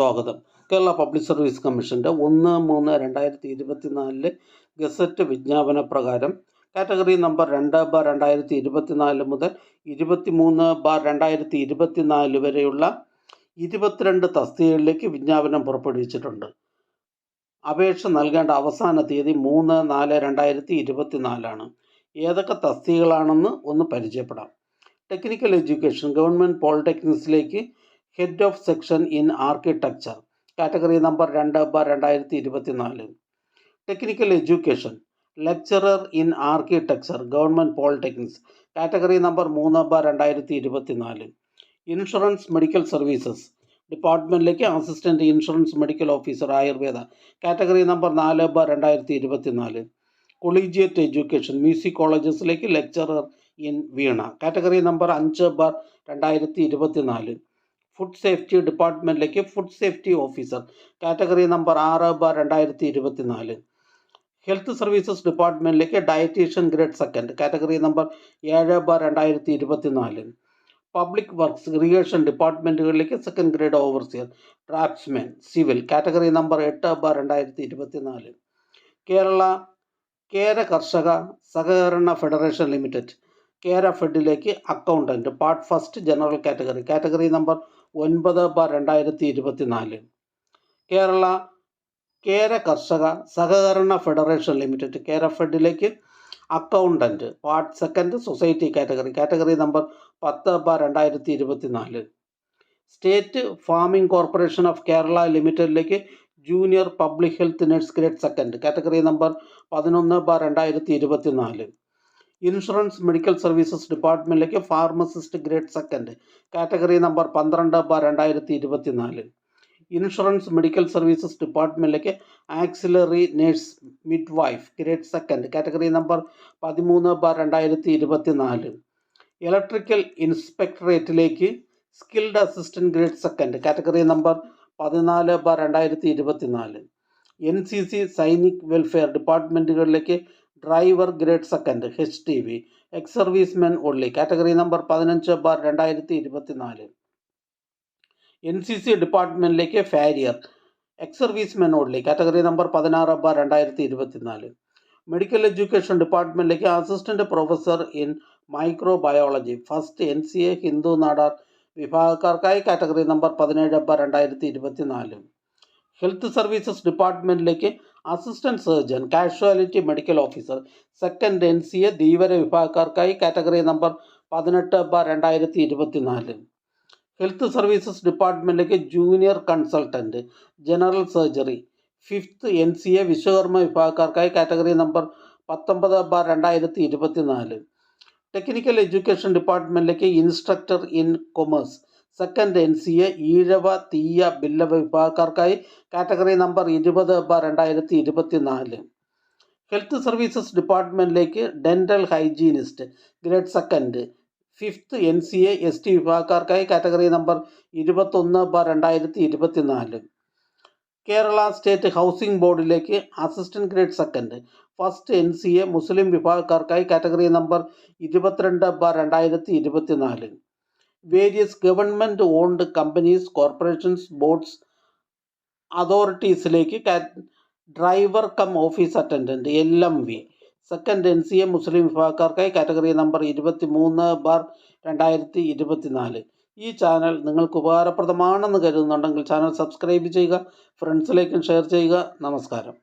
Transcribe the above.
സ്വാഗതം. Kerala public service കമ്മീഷന്റെ ഒന്ന് മൂന്ന് രണ്ടായിരത്തി ഇരുപത്തിനാലിലെ ഗസറ്റ് വിജ്ഞാപന പ്രകാരം കാറ്റഗറി നമ്പർ രണ്ട് ബാർ രണ്ടായിരത്തി ഇരുപത്തിനാല് മുതൽ ഇരുപത്തി മൂന്ന് ബാർ രണ്ടായിരത്തി ഇരുപത്തിനാല് വരെയുള്ള ഇരുപത്തിരണ്ട് തസ്തികകളിലേക്ക് വിജ്ഞാപനം പുറപ്പെടുവിച്ചിട്ടുണ്ട്. അപേക്ഷ നൽകേണ്ട അവസാന തീയതി മൂന്ന് നാല് രണ്ടായിരത്തി ഇരുപത്തിനാലാണ് ഏതൊക്കെ തസ്തികകളാണെന്ന് ഒന്ന് പരിചയപ്പെടാം. Technical education government പോളിടെക്നിക്സിലേക്ക് head of section in architecture category number രണ്ട് ബാർ രണ്ടായിരത്തി ഇരുപത്തിനാല് technical education lecturer in architecture government polytechnics category number മൂന്ന് ബാർ രണ്ടായിരത്തി ഇരുപത്തിനാല് insurance medical services ഡിപ്പാർട്ട്മെന്റിലേക്ക് assistant insurance medical officer ayurveda category number നാല് bar രണ്ടായിരത്തി ഇരുപത്തിനാല് collegiate education music കോളേജസിലേക്ക് lecturer in veena category number അഞ്ച് ബാർ രണ്ടായിരത്തി ഇരുപത്തിനാല് food safety ഡിപ്പാർട്ട്മെന്റിലേക്ക് food safety officer category number ആറ് ബാർ രണ്ടായിരത്തി ഇരുപത്തി നാല് health services ഡിപ്പാർട്ട്മെന്റിലേക്ക് dietician grade second category number ഏഴ് ബാർ രണ്ടായിരത്തി ഇരുപത്തി നാല് public works irrigation ഡിപ്പാർട്ട്മെന്റുകളിലേക്ക് second grade overseer draftsman civil category number എട്ട് ബാർ രണ്ടായിരത്തി ഇരുപത്തി നാല് കേരള കേര കർഷക സഹകരണ ഫെഡറേഷൻ ലിമിറ്റഡ് കേര ഫെഡിലേക്ക് accountant part first general category category number ഒൻപത് ബാർ രണ്ടായിരത്തി ഇരുപത്തിനാല് കേരള കേര കർഷക സഹകരണ ഫെഡറേഷൻ ലിമിറ്റഡ് കേര ഫെഡിലേക്ക് accountant part second society category category number പത്ത് ബാർ രണ്ടായിരത്തി ഇരുപത്തിനാല് state farming corporation of Kerala ലിമിറ്റഡിലേക്ക് junior public health nurse grade second category number പതിനൊന്ന് ബാർ രണ്ടായിരത്തി ഇരുപത്തിനാല് insurance medical services ഡിപ്പാർട്ട്മെന്റിലേക്ക് pharmacist grade second category number പന്ത്രണ്ട് bar രണ്ടായിരത്തി ഇരുപത്തിനാല്. Insurance medical services ഡിപ്പാർട്ട്മെന്റിലേക്ക് auxiliary nurse midwife grade second category number പതിമൂന്ന് bar രണ്ടായിരത്തി ഇരുപത്തിനാല്. Electrical ഇൻസ്പെക്ടറേറ്റിലേക്ക് skilled assistant grade second category number പതിനാല് ബാർ രണ്ടായിരത്തി ഇരുപത്തിനാല്. N C C Sainik welfare ഡിപ്പാർട്ട്മെന്റുകളിലേക്ക് driver grade second H T V ex servicemen only category number പതിനഞ്ച് bar രണ്ടായിരത്തി ഇരുപത്തിനാല് N C C ഡിപ്പാർട്ട്മെന്റിലേക്ക് farrier ex servicemen only category number പതിനാറ് bar രണ്ടായിരത്തി ഇരുപത്തിനാല് medical education ഡിപ്പാർട്ട്മെന്റിലേക്ക് assistant professor in microbiology first N C A Hindu Nadar വിഭാഗക്കാർക്കായി category number പതിനേഴ് bar രണ്ടായിരത്തി ഇരുപത്തിനാല് health services ഡിപ്പാർട്ട്മെന്റിലേക്ക് assistant surgeon casualty medical officer second N C A Dheevara വിഭാഗക്കാർക്കായി category number പതിനെട്ട് ബ രണ്ടായിരത്തി ഇരുപത്തിനാല് health services ഡിപ്പാർട്ട്മെന്റിലേക്ക് junior consultant general surgery fifth N C A Vishwakarma വിഭാഗക്കാർക്കായി category number പത്തൊമ്പത് bar രണ്ടായിരത്തി ഇരുപത്തിനാല് technical education ഡിപ്പാർട്ട്മെന്റിലേക്ക് instructor in commerce second N C A Ezhava Thiyya Billava വിഭാഗക്കാർക്കായി category number ഇരുപത് bar രണ്ടായിരത്തി ഇരുപത്തിനാല് health services ഡിപ്പാർട്ട്മെന്റിലേക്ക് dental hygienist grade second. Fifth N C A S T വിഭാഗക്കാർക്കായി category number ഇരുപത്തൊന്ന് ബ രണ്ടായിരത്തി ഇരുപത്തിനാല് കേരള സ്റ്റേറ്റ് ഹൗസിംഗ് ബോർഡിലേക്ക് assistant grade second. First N C A Muslim വിഭാഗക്കാർക്കായി category number ഇരുപത്തിരണ്ട് ബ രണ്ടായിരത്തി ഇരുപത്തിനാല് various government owned companies corporations boards അതോറിറ്റീസിലേക്ക് driver cum office attendant L M V second N C A Muslim വിഭാഗക്കാർക്കായി category number ഇരുപത്തി മൂന്ന് bar രണ്ടായിരത്തി ഇരുപത്തിനാല് ഈ channel നിങ്ങൾക്ക് ഉപകാരപ്രദമാണെന്ന് കരുതുന്നുണ്ടെങ്കിൽ ചാനൽ സബ്സ്ക്രൈബ് ചെയ്യുക ഫ്രണ്ട്സിലേക്കും ഷെയർ ചെയ്യുക. നമസ്കാരം.